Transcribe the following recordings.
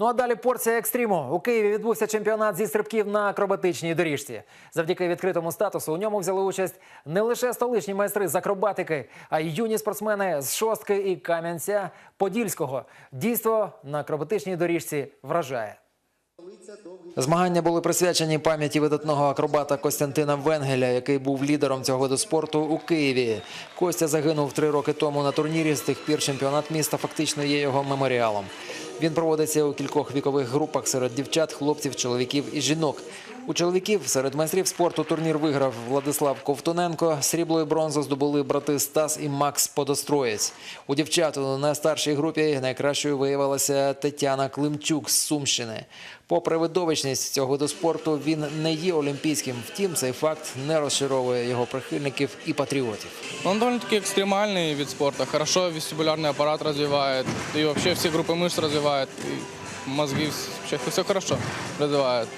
Ну а далі порція екстриму. У Києві відбувся чемпіонат зі стрибків на акробатичній доріжці. Завдяки відкритому статусу у ньому взяли участь не лише столичні майстри з акробатики, а й юні спортсмени з шостки і Кам'янця Подільського. Дійство на акробатичній доріжці вражає. Змагання були присвячені пам'яті видатного акробата Костянтина Венгеля, який був лідером цього виду спорту у Києві. Костя загинув три роки тому на турнірі. З тих пір чемпіонат міста фактично є його меморіалом. Він проводиться у кількох вікових групах серед дівчат, хлопців, чоловіків і жінок. У чоловіків серед майстрів спорту турнір виграв Владислав Ковтуненко. Срібло і бронзу здобули брати Стас і Макс Подостроєць. У дівчат у найстаршій групі найкращою виявилася Тетяна Климчук з Сумщини. Попри видовищність цього виду спорту, він не є олімпійським. Втім, цей факт не розчаровує його прихильників і патріотів. Он довольно-таки экстремальный вид спорта. Хорошо вестибулярный аппарат развивает. И вообще все группы мышц Развивает. Мозги, вообще все хорошо развивает.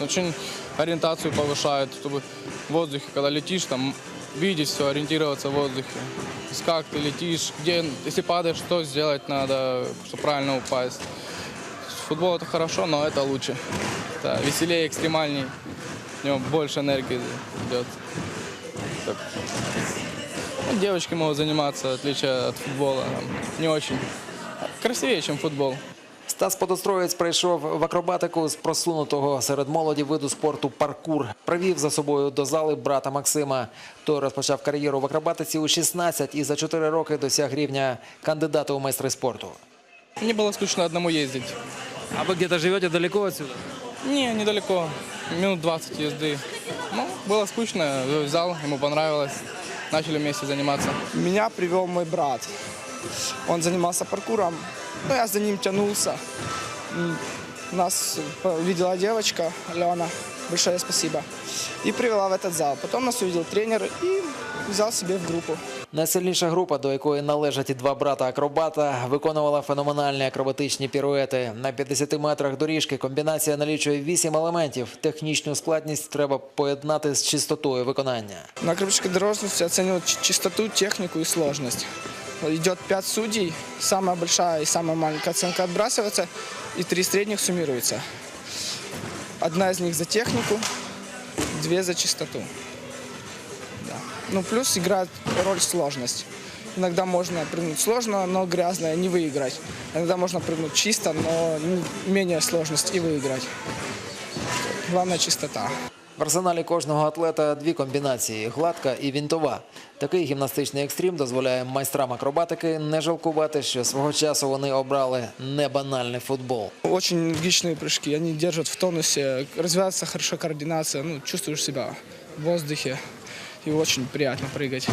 Очень ориентацию повышает, чтобы в воздухе, когда летишь, там видеть все, ориентироваться в воздухе. Как ты летишь, где, если падаешь, что сделать надо, чтобы правильно упасть. Футбол это хорошо, но это лучше. Это веселее, экстремальней. В нем больше энергии идет. Так. Ну, девочки могут заниматься, в отличие от футбола. Не очень. Красивее, чем футбол. Стас Подостроєць прийшов в акробатику з просунутого серед молоді виду спорту паркур. Привів за собою до зали брата Максима. Той розпочав кар'єру в акробатиці у 16 і за 4 роки досяг рівня кандидата у майстри спорту. Мне было скучно одному ездить. А ви где-то живете далеко отсюда? Не, недалеко. Минут 20 езды. Ну, было скучно, я взял, ему понравилось. Начали вместе заниматься. Меня привел мой брат. Он занимался паркуром, но я за ним тянулся. Нас увидела девочка, Алена, большое спасибо, и привела в этот зал. Потом нас увидел тренер и взял себе в группу. Найсильніша група, до якої належать і два брата-акробата, виконувала феноменальні акробатичні піруети. На 50 метрах доріжки комбінація налічує 8 елементів. Технічну складність треба поєднати з чистотою виконання. На акробатической дорожности оценивают ч- чистоту, технику и сложность. Идет пять судей, самая большая и самая маленькая оценка отбрасывается, и три средних суммируются. Одна из них за технику, две за чистоту. Да. Ну, плюс играет роль сложность. Иногда можно прыгнуть сложно, но грязно, не выиграть. Иногда можно прыгнуть чисто, но менее сложность и выиграть. Главное чистота. В арсеналі кожного атлета дві комбінації гладка і вінтова. Такий гімнастичний екстрім дозволяє майстрам акробатики не жалкувати, що свого часу вони обрали небанальний футбол. Очень энергичные прыжки, они держат в тонусе, развивается хорошо координация, ну, чувствуешь себя в воздухе, и очень приятно прыгать,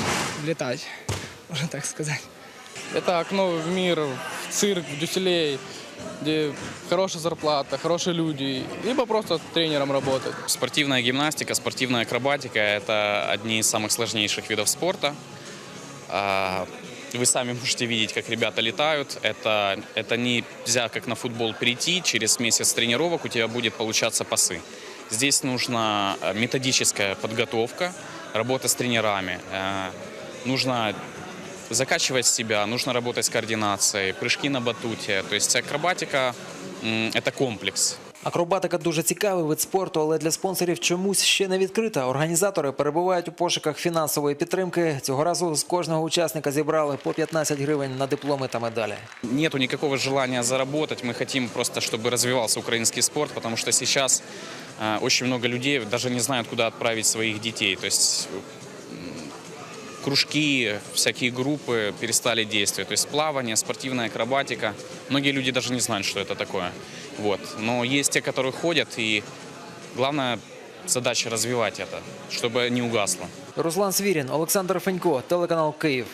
летать, можно так сказать. Это окно в мир, в цирк, в дюселей, Где хорошая зарплата, хорошие люди, либо просто тренером работать. Спортивная гимнастика, спортивная акробатика – это одни из самых сложнейших видов спорта. А, Вы сами можете видеть, как ребята летают. Это, это нельзя, как на футбол, прийти, через месяц тренировок у тебя будет получаться пасы. Здесь нужна э, методическая подготовка, работа с тренерами. Э, Нужно закачивать себя, нужно работать с координацией, прыжки на батуте. То есть акробатика м, – это комплекс. Акробатика дуже цікавий вид спорту, але для спонсорів чомусь ще не відкрита. Організатори перебувають у пошуках фінансової підтримки. Цього разу з кожного учасника зібрали по 15 гривень на дипломи та медалі. Нету никакого желания заработать. Мы хотим просто, чтобы развивался украинский спорт, потому что сейчас э, очень много людей даже не знают, куда отправить своих детей. То есть м, кружки, всякие группы перестали действовать. То есть плавание, спортивная акробатика. Многие люди даже не знают, что это такое. Вот. Но есть те, которые ходят, и главная задача развивать это, чтобы не угасло. Руслан Свірін, Олександр Фенько, телеканал Київ.